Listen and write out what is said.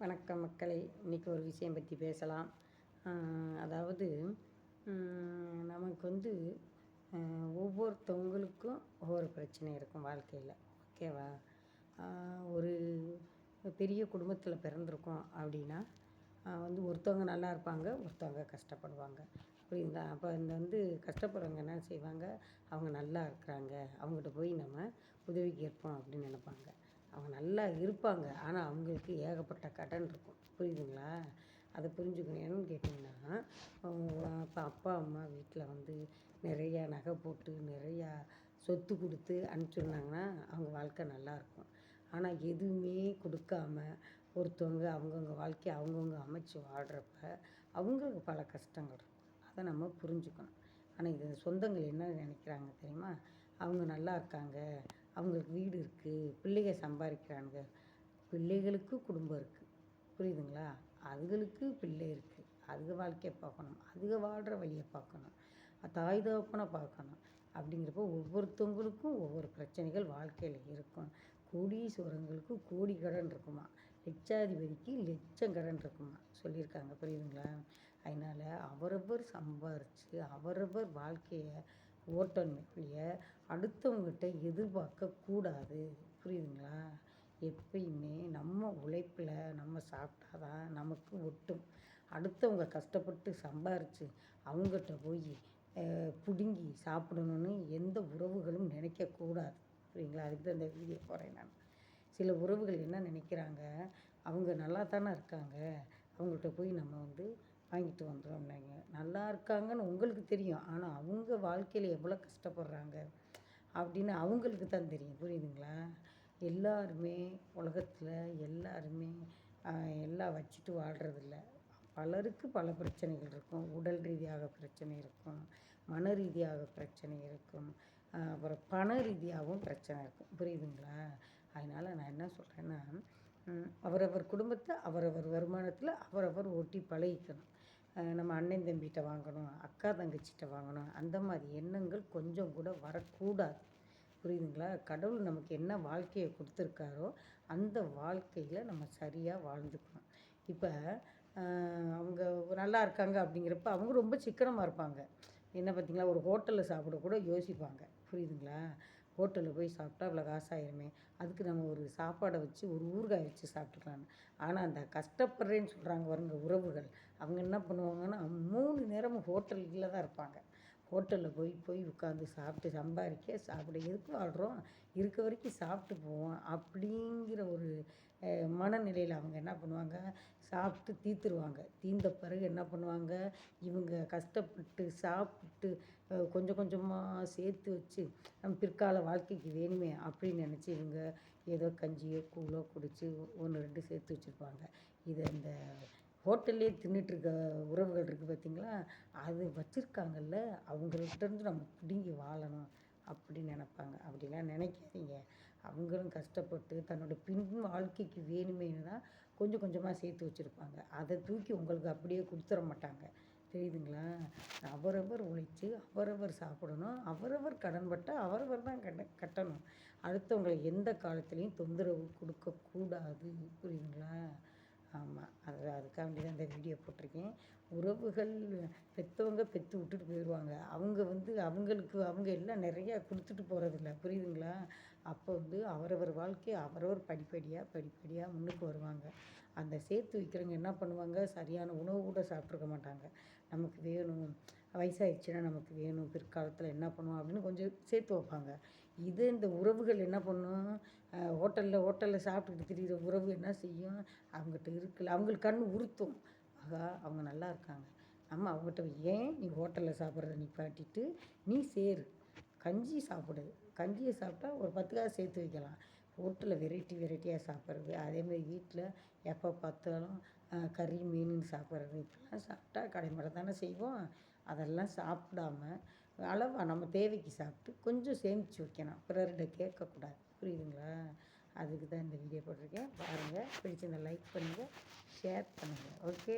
வணக்கம் மக்களை. இன்றைக்கி ஒரு விஷயம் பற்றி பேசலாம். அதாவது நமக்கு வந்து ஒவ்வொருத்தவங்களுக்கும் ஒவ்வொரு பிரச்சனை இருக்கும் வாழ்க்கையில். ஓகேவா? ஒரு பெரிய குடும்பத்தில் பிறந்திருக்கோம் அப்படின்னா வந்து ஒருத்தவங்க நல்லா இருப்பாங்க ஒருத்தவங்க கஷ்டப்படுவாங்க. புரியுதா அப்போ இந்த வந்து கஷ்டப்படுறவங்க என்ன செய்வாங்க? அவங்க நல்லா இருக்கிறாங்க. அவங்ககிட்ட போய் நம்ம உதவி கேட்போம் அப்படின்னு நினைப்பாங்க. அவங்க நல்லா இருப்பாங்க. ஆனால் அவங்களுக்கு ஏகப்பட்ட கடன் இருக்கும். புரியுதுங்களா? அதை புரிஞ்சுக்கணும். என்னன்னு கேட்டிங்கன்னா இப்போ அப்பா அம்மா வீட்டில் வந்து நிறையா நகை போட்டு நிறையா சொத்து கொடுத்து அனுப்பிச்சிருந்தாங்கன்னா அவங்க வாழ்க்கை நல்லாயிருக்கும் ஆனால் எதுவுமே கொடுக்காம ஒருத்தவங்க அவங்கவுங்க வாழ்க்கையை அவங்கவுங்க அமைச்சு வாழ்கிறப்ப அவங்களுக்கு பல கஷ்டங்கள் இருக்கும். அதை நம்ம புரிஞ்சுக்கணும். ஆனால் இது சொந்தங்கள் என்ன நினைக்கிறாங்க தெரியுமா? அவங்க நல்லா இருக்காங்க. அவங்களுக்கு வீடு இருக்குது பிள்ளைங்க சம்பாதிக்கிறானுங்க பிள்ளைகளுக்கு குடும்பம் இருக்குது புரியுதுங்களா? அதுகளுக்கு பிள்ளை இருக்குது அதுக வாழ்க்கையை பார்க்கணும். அதுக வாழ்கிற வழியை பார்க்கணும். தாய் தகப்பனை பார்க்கணும். அப்படிங்கிறப்போ ஒவ்வொருத்தவங்களுக்கும் ஒவ்வொரு பிரச்சனைகள் வாழ்க்கையில் இருக்கும் கோடீஸ்வரங்களுக்கு கோடி கடன் இருக்குமா? லட்சாதிபதிக்கு லட்சம் கடன் இருக்குமா? சொல்லியிருக்காங்க. புரியுதுங்களா? அதனால் அவரவர் சம்பாரித்து அவரவர் வாழ்க்கையை ஓட்டணுமே அடுத்தவங்ககிட்ட எதிர்பார்க்கக்கூடாது. புரியுதுங்களா? எப்பயுமே நம்ம உழைப்பில் நம்ம சாப்பிட்டா தான் நமக்கு ஒட்டும். அடுத்தவங்க கஷ்டப்பட்டு சம்பாரித்து அவங்ககிட்ட போய் பிடுங்கி சாப்பிடணுன்னு எந்த உறவுகளும் நினைக்கக்கூடாது. புரியுங்களா அதுக்கு தான் இந்த வீடியோ போகிறேன் நான். சில உறவுகள் என்ன நினைக்கிறாங்க? அவங்க நல்லா தானே இருக்காங்க. அவங்கள்ட்ட போய் நம்ம வந்து வாங்கிட்டு வந்துடும்னாங்க நல்லா இருக்காங்கன்னு உங்களுக்கு தெரியும். ஆனால் அவங்க வாழ்க்கையில் எவ்வளோ கஷ்டப்படுறாங்க அப்படின்னு அவங்களுக்கு தான் தெரியும். புரியுதுங்களா? எல்லாருமே உலகத்தில் எல்லாருமே எல்லாம் வச்சுட்டு வாழ்கிறதில்ல பலருக்கு பல பிரச்சனைகள் இருக்கும். உடல் ரீதியாக பிரச்சனை இருக்கும். மன ரீதியாக பிரச்சனை இருக்கும். அப்புறம் பண ரீதியாகவும் பிரச்சனை இருக்கும். புரியுதுங்களா? அதனால் நான் என்ன சொல்கிறேன்னா அவரவர் குடும்பத்தை அவரவர் வருமானத்தில் அவரவர் ஓட்டி பழகிக்கணும். நம்ம அண்ணன் தம்பிகிட்ட வாங்கணும் அக்கா தங்கச்சிகிட்ட வாங்கணும் அந்த மாதிரி எண்ணங்கள் கொஞ்சம் கூட வரக்கூடாது. புரியுதுங்களா? கடவுள் நமக்கு என்ன வாழ்க்கையை கொடுத்துருக்காரோ அந்த வாழ்க்கையில் நம்ம சரியாக வாழ்ந்துக்கணும். இப்போ அவங்க நல்லா இருக்காங்க அப்படிங்கிறப்ப அவங்க ரொம்ப சிக்கனமாக இருப்பாங்க. என்ன பார்த்திங்களா? ஒரு ஹோட்டலில் சாப்பிட கூட யோசிப்பாங்க. புரியுதுங்களா? ஹோட்டலில் போய் சாப்பிட்டா இவ்வளோ காசாயிருமே. அதுக்கு நம்ம ஒரு சாப்பாடை வச்சு ஒரு ஊறுகாய் வச்சு சாப்பிட்டுக்கலான்னு ஆனால் அந்த கஷ்டப்படுறேன்னு சொல்கிறாங்க வருங்க உறவுகள். அவங்க என்ன பண்ணுவாங்கன்னா மூணு நேரமும் ஹோட்டலில் தான் இருப்பாங்க. ஹோட்டலில் போய் போய் உட்காந்து சாப்பிட்டு சம்பாதிக்க சாப்பிட எதுக்கு வாழ்கிறோம் இருக்க வரைக்கும் சாப்பிட்டு போவோம். அப்படிங்கிற ஒரு மனநிலையில் அவங்க என்ன பண்ணுவாங்க? சாப்பிட்டு தீர்த்துருவாங்க. தீர்ந்த பிறகு என்ன பண்ணுவாங்க? இவங்க கஷ்டப்பட்டு சாப்பிட்டு கொஞ்சம் கொஞ்சமாக சேர்த்து வச்சு நம்ம பிற்கால வாழ்க்கைக்கு வேணுமே அப்படின்னு நினச்சி இவங்க ஏதோ கஞ்சியோ கூழோ குடித்து ஒன்று ரெண்டு சேர்த்து வச்சுருப்பாங்க. இதை இந்த ஹோட்டல்லே தின்னுட்டுருக்க உறவுகள் இருக்குது பார்த்திங்களா அது வச்சுருக்காங்கல்ல அவங்கள்ட்டேருந்து நம்ம பிடுங்கி வாழணும் அப்படின்னு நினப்பாங்க. அப்படிலாம் நினைக்காதீங்க. அவங்களும் கஷ்டப்பட்டு தன்னோட பின் வாழ்க்கைக்கு வேணுமேனு தான் கொஞ்சம் கொஞ்சமாக சேர்த்து வச்சுருப்பாங்க. அதை தூக்கி உங்களுக்கு அப்படியே கொடுத்துட மாட்டாங்க. தெரியுதுங்களா? அவரவர் உழைச்சி அவரவர் சாப்பிடணும். அவரவர் கடன்பட்டால் அவரவர் தான் கட்ட கட்டணும். அடுத்தவங்களை எந்த காலத்துலேயும் தொந்தரவு கொடுக்கக்கூடாது. புரியுதுங்களா? அதுக்காண்டி தான் இந்த வீடியோ போட்டிருக்கேன். உறவுகள் பெற்றவங்க பெற்று விட்டுட்டு போயிடுவாங்க அவங்க வந்து அவங்களுக்கு அவங்க எல்லாம் நிறையா கொடுத்துட்டு போகிறதில்ல புரியுதுங்களா? அப்போ வந்து அவரவர் வாழ்க்கையை அவரவர் படிப்படியாக படிப்படியாக முன்னுக்கு வருவாங்க. அந்த சேர்த்து வைக்கிறவங்க என்ன பண்ணுவாங்க? சரியான உணவு கூட சாப்பிட்ருக்க மாட்டாங்க. நமக்கு வேணும் வயசாகிடுச்சுன்னா நமக்கு வேணும் பிற்காலத்தில் என்ன பண்ணுவோம் அப்படின்னு கொஞ்சம் சேர்த்து வைப்பாங்க. இது இந்த உறவுகள் என்ன பண்ணும்? ஹோட்டலில் ஹோட்டலில் சாப்பிட்டுக்கிட்டு திரிகிற உறவு என்ன செய்யும்? அவங்ககிட்ட இருக்குல்ல. அவங்களுக்கு கண் உறுத்தும். ஆகா அவங்க நல்லா இருக்காங்க. நம்ம அவங்ககிட்ட ஏன் நீ ஹோட்டலில் சாப்பிட்றத நிப்பாட்டிட்டு நீ சேரு. கஞ்சி சாப்பிடு. கஞ்சியை சாப்பிட்டா ஒரு பத்து காசு சேர்த்து வைக்கலாம். ஹோட்டலில் வெரைட்டி வெரைட்டியாக சாப்பிட்றது. அதேமாதிரி வீட்டில் எப்போ பார்த்தாலும் கறி மீன் சாப்பிட்றது. இப்படிலாம் சாப்பிட்டா கடைமுறை தானே செய்வோம். அதெல்லாம் சாப்பிடாம அளவாக நம்ம தேவைக்கு சாப்பிட்டு கொஞ்சம் சேமித்து வைக்கணும். பிறர்கிட்ட கேட்கக்கூடாது. புரியுதுங்களா? அதுக்கு தான் இந்த வீடியோ போட்டிருக்கேன். பாருங்கள் பிடிச்சிருந்த லைக் பண்ணுங்கள் ஷேர் பண்ணுங்கள் ஓகே